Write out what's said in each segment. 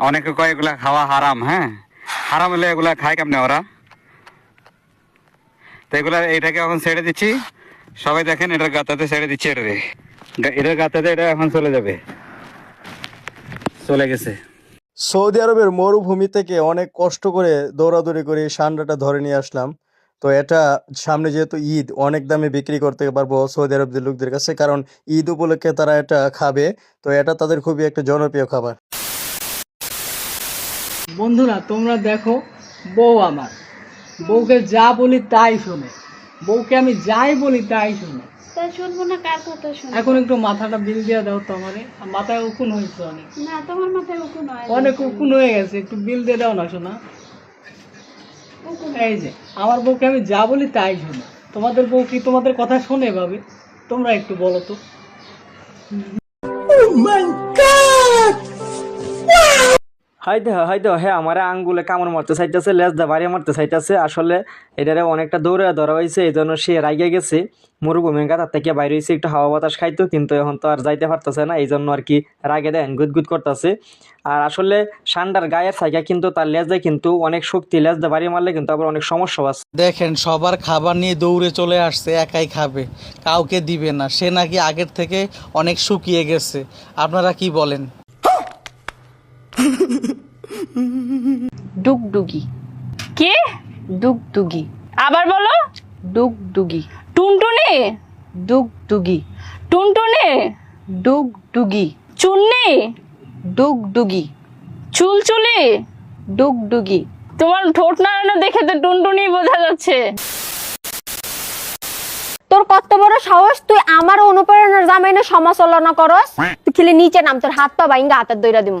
অনেকে কয় এগুলা খাওয়া হারাম হ্যাঁ? হারাম হলে এগুলা খায় কেমনে ওরা? তো এগুলা, এটাকে এখন ছেড়ে দিচ্ছি। সবাই দেখেন, এটার গাতাতে ছেড়ে দিচ্ছি এটারে গা- এটার গাতাতে এটা এখন চলে যাবে। চলে গেছে। সৌদি আরবের মরুভূমি থেকে অনেক কষ্ট করে দৌড়াদৌড়ি করে সান্ডাটা ধরে নিয়ে আসলাম। তো এটা সামনে যেহেতু ঈদ, অনেক দামে বিক্রি করতে পারব সৌদি আরবদের লোকদের কাছে, কারণ ঈদ উপলক্ষে তারা এটা খাবে। তো এটা তাদের খুবই একটা জনপ্রিয় খাবার। বন্ধুরা তোমরা দেখো বউ আমার। বউকে যা বলি তাই শোনে। বউকে আমি যাই বলি তাই শোনে। তা শুনব না কার কথা শুনব? এখন একটু মাথাটা বিল দিয়ে দাও তো আমারে মাথায় উকুন হয়েছে অনেক। না তোমার মাথায় উকুন হয় অনেক উকুন হয়ে গেছে। একটু বিল দিয়ে দাও না শোনা এই যে আমার বউকে আমি যা বলি তাই শোনে। তোমাদের বউ কি তোমাদের কথা শোনে ভাবে? তোমরা একটু বলো তো। হাইদে হাইদে হ্যাঁ আমার আঙ্গুলে কামড় মারতে চাইতেছে লেজ দা বাড়ি মারতে চাইতেছে। আসলে এটারে অনেকটা দৌড়ে ধরা হয়েছে এই জন্য সে রাগে গেছে। মরুভূমি গাতার থেকে বাইরে হয়েছে একটু হাওয়া বাতাস খাইতো কিন্তু এখন তো আর যাইতে পারতেছে না এই জন্য আর কি রাগে দেন গুদগুদ করতেছে। আর আসলে সান্ডার গায়ের সাইকা কিন্তু তার লেজে কিন্তু অনেক শক্তি লেজ দা বাড়ি মারলে কিন্তু আবার অনেক সমস্যা আছে। দেখেন সবার খাবার নিয়ে দৌড়ে চলে আসছে একাই খাবে কাউকে দিবে না সে নাকি আগের থেকে অনেক শুকিয়ে গেছে। আপনারা কি বলেন? ডুগডুগি। কে? ডুগডুগি। আবার বলো। ডুগডুগি। টুনটুনি? ডুগডুগি। টুনটুনি? ডুগডুগি। চুন্নি? ডুগডুগি। চুলচুলি? ডুগডুগি। তোমার ঠোঁট নাড়ানো দেখে তো টুনটুনি বোঝা যাচ্ছে। তোর কত বড় সাহস তুই আমার অনুপ্রেরণার জামাইনে সমালোচনা করস? তুই খেলে নিচে নাম তোর হাত পা বাইঙ্গা হাতের দইরা দিমু।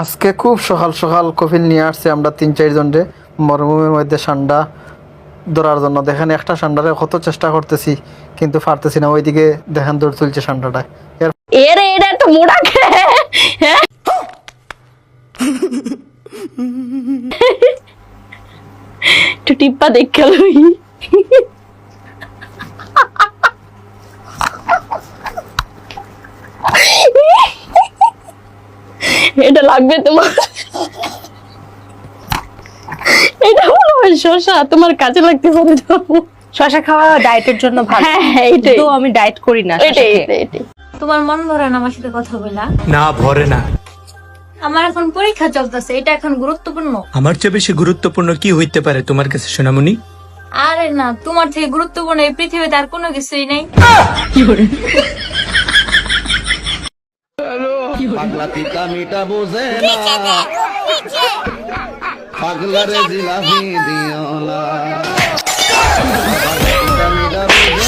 আজকে খুব সকাল সকাল কফিল নিয়ে আসছে আমরা তিন চারজন রে মরুভূমির মধ্যে সান্ডা ধরার জন্য। দেখেন একটা সান্ডারে কত চেষ্টা করতেছি, কিন্তু পারতেছি না। ওইদিকে দেখেন দৌড় চলছে সান্ডাটা। এর এটা হ্যাঁ? দেখে এটা লাগবে তোমার। এটা হয় শশা তোমার কাজে লাগতে পারে শশা খাওয়া ডায়েটের জন্য ভালো। হ্যাঁ হ্যাঁ এটাই। তো আমি ডায়েট করি না এটাই এটাই এটাই। তোমার মন ভরে না আমার সাথে কথা বলা? না ভরে না। আমার এখন পরীক্ষা চলতেছে এটা এখন গুরুত্বপূর্ণ। আমার চেয়ে বেশি গুরুত্বপূর্ণ কি হইতে পারে তোমার কাছে সোনামণি? আরে না তোমার থেকে গুরুত্বপূর্ণ এই পৃথিবীতে আর কোনো কিছুই নেই। পাগলা পিতা মিটা বোঝে না। পাগলা রে জিলাপি দিও না। পাগলা পিতা মিটা বোঝে